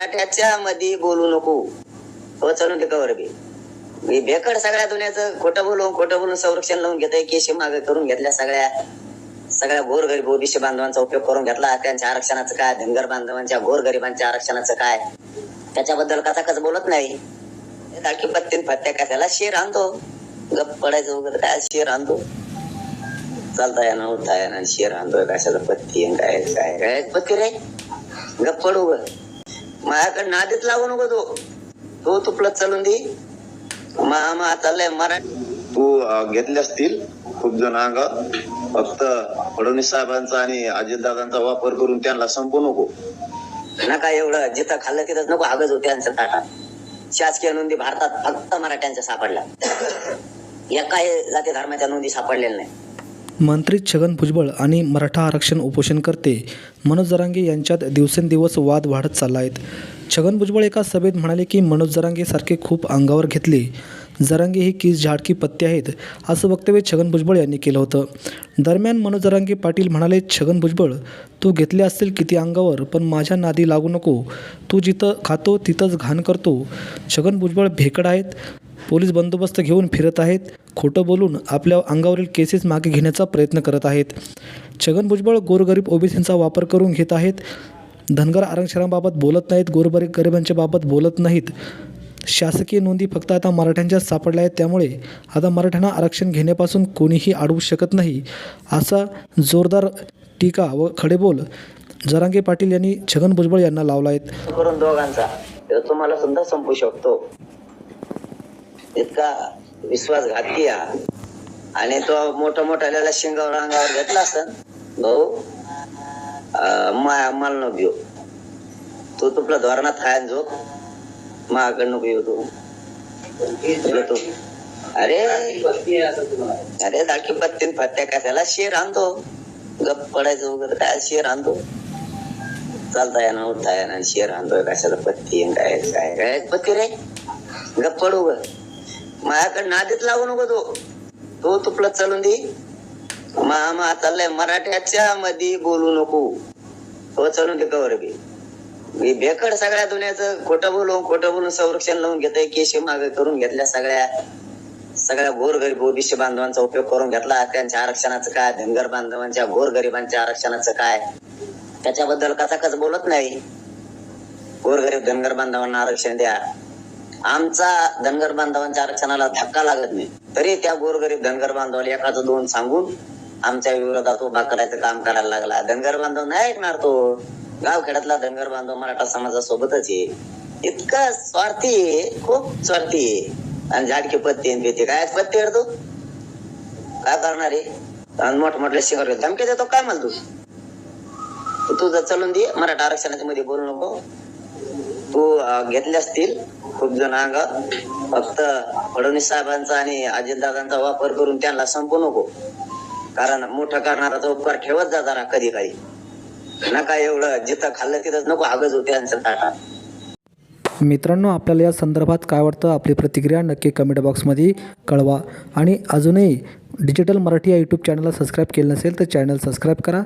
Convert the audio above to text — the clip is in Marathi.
मराठ्याच्या मध्ये बोलू नको. हो चलून कवर बी. मी बेकड सगळ्या दुनियाचं खोटं बोलून खोटं बोलून संरक्षण लावून घेतोय केशी मागे करून घेतल्या सगळ्या. सगळ्या गोरगरीब ओबीसी बांधवांचा उपयोग करून घेतला. त्यांच्या आरक्षणाचं काय? धनगर बांधवांच्या गोरगरिबांच्या आरक्षणाचं काय? त्याच्याबद्दल कसा बोलत नाही. दाखी पत्तीन फत्या कशाला शेर आणतो? गप पडायचं वगैरे काय शेर आणतो? चालता येणार उठता येणार शेर आणतोय कशाला पत्ती काय काय काय पत्ती रे? गप पडू ग माझ्याकडे नादीत लागू नको तो. तो तुपलं चालून दे. मा मा चाललंय मराठी. तू घेतले असतील खूप जण अंगावर. फक्त फडणवीस साहेबांचा आणि अजितदादांचा वापर करून त्यांना संपू नको. नका एवढं जिथं खाल्लं तिथंच नको आगच होते यांचं ताटात शासकीय नोंदी भारतात फक्त मराठ्यांच्या सापडल्या. एकाही जाती धर्माच्या नोंदी सापडलेल्या नाही मंत्री छगन भुजबळ आणि मराठा आरक्षण उपोषण करते मनोज जरांगे यांच्यात दिवसेंदिवस वाद वाढत चालला आहेत छगन भुजबळ एका सभेत म्हणाले की मनोज जरांगेसारखे खूप अंगावर घेतले. जरांगे ही कीस झाडकी पत्ते आहेत? असं वक्तव्य छगन भुजबळ यांनी केलं होतं. दरम्यान मनोज जरांगे पाटील म्हणाले छगन भुजबळ तू घेतले असतील किती अंगावर पण माझ्या नादी लागू नको. तू जिथं खातो तिथंच घाण करतो. छगन भुजबळ भेकड आहेत. पोलीस बंदोबस्त घेऊन फिरत आहेत. खोटं बोलून आपल्या अंगावरील केसेस मागे घेण्याचा प्रयत्न करत आहेत. छगन भुजबळ गोरगरीब ओबीसींचा वापर करून घेत आहेत. धनगर आरक्षणाबाबत बोलत नाहीत गोरगरीब गरिबांच्या बाबत बोलत नाहीत. शासकीय नोंदी फक्त आता मराठ्यांच्याच सापडल्या आहेत. त्यामुळे आता मराठ्यांना आरक्षण घेण्यापासून कोणीही अडवू शकत नाही. असा जोरदार टीका व खडेबोल जरांगे पाटील यांनी छगन भुजबळ यांना लावला आहेत करून दोघांचा. तुम्हाला सुद्धा संपू शकतो. इतका विश्वासघाती आहे. आणि तो मोठा मोठ्याला शिंगावर अंगावर घेतला असं भाऊ माया मा मला नको घेऊ. तू तुपला धोरणात खायन झोप. माझ्याकडे नको येऊ तू. तू अरे अरे दाखी पत्तीन फत्या कशाला शेर आणतो? गप पडायचं वगैरे काय शेर आणतो? चालता येणार उठता येणार शेर आणतोय कशाला पत्ती काय काय काय? पत्ती रे गप पडू ग. माझ्याकडे नादीत लागू नको तो. तो तुपलं चालून दे. मामा चाललाय मराठ्याच्या मध्ये बोलू नको. तो चालून दे कवर बी. मी बेकड सगळ्या दुनियाचं खोटं बोलून खोटं बोलून संरक्षण लावून घेतोय केशी मागे करून घेतल्या सगळ्या. सगळ्या गोरगरीब ओबीसी बांधवांचा उपयोग करून घेतला. त्यांच्या आरक्षणाचं काय? धनगर बांधवांच्या गोरगरिबांच्या आरक्षणाचं काय? त्याच्याबद्दल कसा कस बोलत नाही. गोरगरीब धनगर बांधवांना आरक्षण द्या. आमचा धनगर बांधवांच्या आरक्षणाला धक्का लागत नाही. तरी त्या गोरगरीब धनगर बांधवाला एकाच दोन सांगून आमच्या विरोधात उभा करायचं काम करायला लागला. धनगर बांधव नाही ऐकणार तो गावखेड्यातला धनगर बांधव मराठा समाजासोबतच आहे. इतका स्वार्थी आहे खूप स्वार्थी आहे. आणि झाडकी पत्ती आणि भीती काय पत्ती तू? काय करणार आहे? आणि मोठमोठल्या शिखर धमकी देतो काय म्हणतो तू तुझं चलून दे मराठा आरक्षणाच्या मध्ये बोलू नको. तू घेतले असतील खूप जण फक्त फडणवीस साहेबांचा आणि अजितदादांचा वापर करून त्यांना संपू नको. कारण मोठा करणारा उपकार ठेवत जा जरा कधी काही नका एवढं जिथं खाल्लं तिथंच नको आगच होते यांचं ताटा मित्रांनो आपल्याला या संदर्भात काय वाटतं? आपली प्रतिक्रिया नक्की कमेंट बॉक्समध्ये कळवा. आणि अजूनही डिजिटल मराठी या यूट्यूब चॅनलला सबस्क्राईब केलं नसेल तर चॅनल सबस्क्राईब करा.